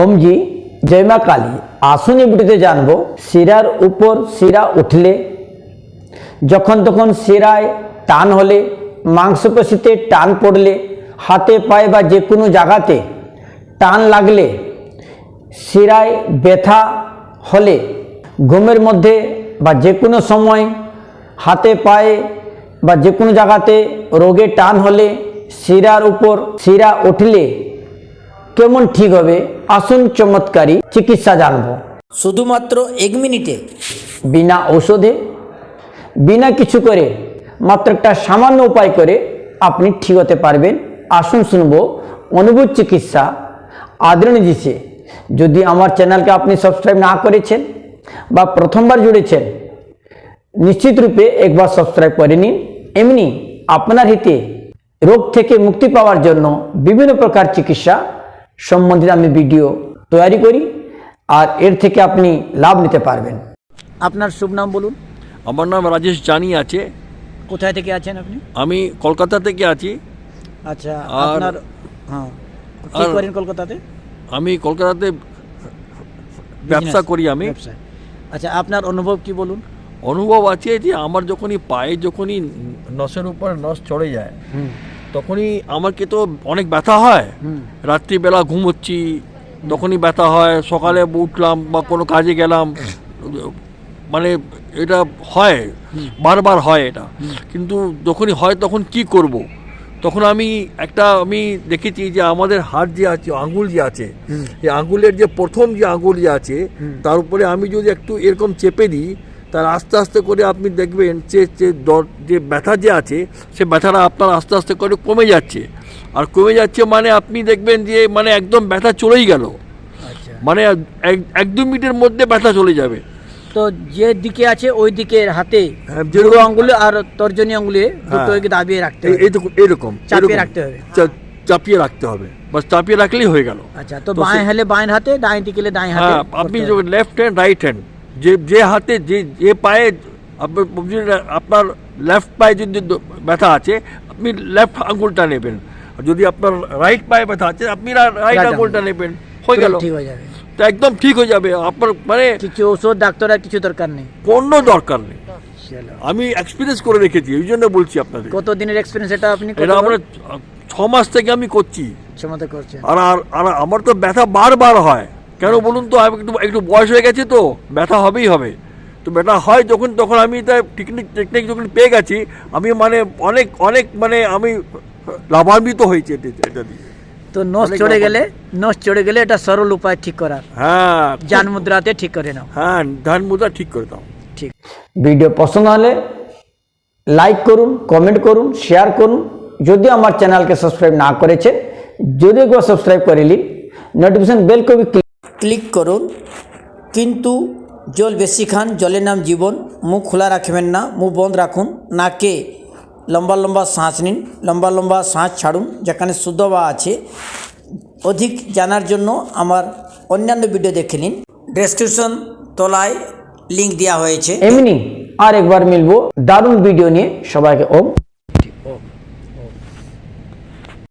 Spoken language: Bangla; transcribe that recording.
ওম জি, জয় মা কালী। আসুন এই ভিডিওতে জানব, শিরার উপর শিরা উঠলে, যখন তখন শিরায় টান হলে, মাংসপেশিতে টান পড়লে, হাতে পায়ে বা যে কোনো জায়গাতে টান লাগলে, শিরায় ব্যথা হলে, ঘুমের মধ্যে বা যে কোনো সময় হাতে পায়ে বা যে কোনো জায়গাতে রোগে টান হলে, শিরার উপর শিরা উঠলে কেমন ঠিক হবে? আসুন চমৎকারী চিকিৎসা জানব। শুধুমাত্র এক মিনিটে। বিনা ঔষধে বিনা কিছু করে মাত্র একটা সামান্য উপায় করে আপনি ঠিক হতে পারবেন। আসুন শুনব অনুভূত চিকিৎসা। আদরণী দিছে যদি আমার চ্যানেলকে আপনি সাবস্ক্রাইব না করেছেন বা প্রথমবার জুড়েছেন নিশ্চিত রূপে একবার সাবস্ক্রাইব করে নিন। এমনি আপনার হিতে রোগ থেকে মুক্তি পাওয়ার জন্য বিভিন্ন প্রকার চিকিৎসা সম্বন্ধিত আমি ভিডিও তৈরি করি আর এর থেকে আপনি লাভ নিতে পারবেন। আপনার শুভ নাম বলুন। আমার নাম রাজেশ জানি আছে। কোথায় থেকে আছেন আপনি? আমি কলকাতা থেকে আছি। আচ্ছা আর- আপনার হ্যাঁ কি আর- করেন কলকাতাতে? আমি কলকাতাতে ব্যবসা Business, করি আমি। ব্যবসা। আচ্ছা আপনার অনুভব কি বলুন? অনুভব আছে যে আমার যখনই পায়ে যখনই নসের উপর নস চড়ে যায় হুম। তখনই আমাকে তো অনেক ব্যথা হয়। রাত্রিবেলা ঘুমোচ্ছি তখনই ব্যথা হয়। সকালে উঠলাম বা কোনো কাজে গেলাম মানে এটা হয় বারবার হয় এটা। কিন্তু যখনই হয় তখন কি করব? তখন আমি একটা আমি দেখেছি যে আমাদের হাত যে আছে আঙ্গুল যে আছে এই আঙ্গুলের যে প্রথম যে আঙ্গুল যে আছে তার উপরে আমি যদি একটু এরকম চেপে দিই তার আস্তে আস্তে করে আপনি দেখবেন যে যে দর- যে ব্যথা যে আছে সে ব্যথাটা আপনার আস্তে আস্তে করে কমে যাচ্ছে। আর কমে যাচ্ছে মানে আপনি দেখবেন যে মানে একদম ব্যথা চলেই গেল। আচ্ছা। মানে এক- দু মিনিটের মধ্যে ব্যথা চলে যাবে। তো যে দিকে আছে ওই দিকে হাতে হ্যাঁ, যেরকম- আঙ্গুলে আর তর্জনী আঙ্গুলে দুটোকে দাবিয়ে রাখতে হবে। এরকম চাপিয়ে রাখতে হবে। চাপিয়ে রাখতে হবে। বাস চাপিয়ে রাখলেই হয়ে গেল। আচ্ছা তো বাঁয়ে সে- হলে বাঁয়ের হাতে ডাইন দিকে ডাইন হাতে হ্যাঁ আপনি লেফট হ্যান্ড রাইট হ্যান্ড যে যে হাতে যে যে পায়ে আপনার আপনার লেফট পায়ে যদি ব্যথা আছে আপনি লেফট আঙ্গুলটা নেবেন। যদি আপনার রাইট পায়ে ব্যথা আছে আপনি রাইট আঙুলটা নেবেন। হয়ে গেল। ঠিক হয়ে যাবে। তো একদম ঠিক হয়ে যাবে। আপনার মানে কিছু ওষুধ ডাক্তার আর কিছু দরকার নেই। কোনো দরকার নেই। আমি এক্সপিরিয়েন্স করে রেখেছি ওই জন্য বলছি আপনাদের। কত দিনের এক্সপিরিয়েন্স এটা আপনি এটা আমরা ছ মাস থেকে আমি করছি। ক্ষমতা করছেন। আর আর আর আমার তো ব্যথা বারবার হয়। কেন বলুন তো আমি একটু একটু বয়স হয়ে গেছে তো ব্যথা হবেই হবে। তো ব্যথা হয় যখন তখন আমি তাই টেকনিক টেকনিক যখন পেয়ে গেছি আমি মানে অনেক অনেক মানে আমি লাভান্বিত হয়েছি এটা দিয়ে। তো নস চড়ে গেলে নস চড়ে গেলে এটা সরল উপায় ঠিক করার। হ্যাঁ জান মুদ্রাতে ঠিক করে নাও। হ্যাঁ ধান মুদ্রা ঠিক করে দাও। ঠিক। ভিডিও পছন্দ হলে লাইক করুন কমেন্ট করুন শেয়ার করুন। যদি আমার চ্যানেলকে সাবস্ক্রাইব না করেছেন যদি একবার সাবস্ক্রাইব করে নিন নোটিফিকেশন বেল কবি ক্লিক ক্লিক করুন। কিন্তু জল বেশি খান, জলের নাম জীবন, মুখ খোলা রাখবেন না, মুখ বন্ধ রাখুন, নাকে লম্বা লম্বা শ্বাস নিন, লম্বা লম্বা শ্বাস ছাড়ুন, যেখানে শুদ্ধ বা আছে। অধিক জানার জন্য আমার অন্যান্য ভিডিও দেখে নিন। ডেসক্রিপশন তলায় লিঙ্ক দেওয়া হয়েছে। এমনি আর একবার মিলবো দারুণ ভিডিও নিয়ে সবাইকে ওম।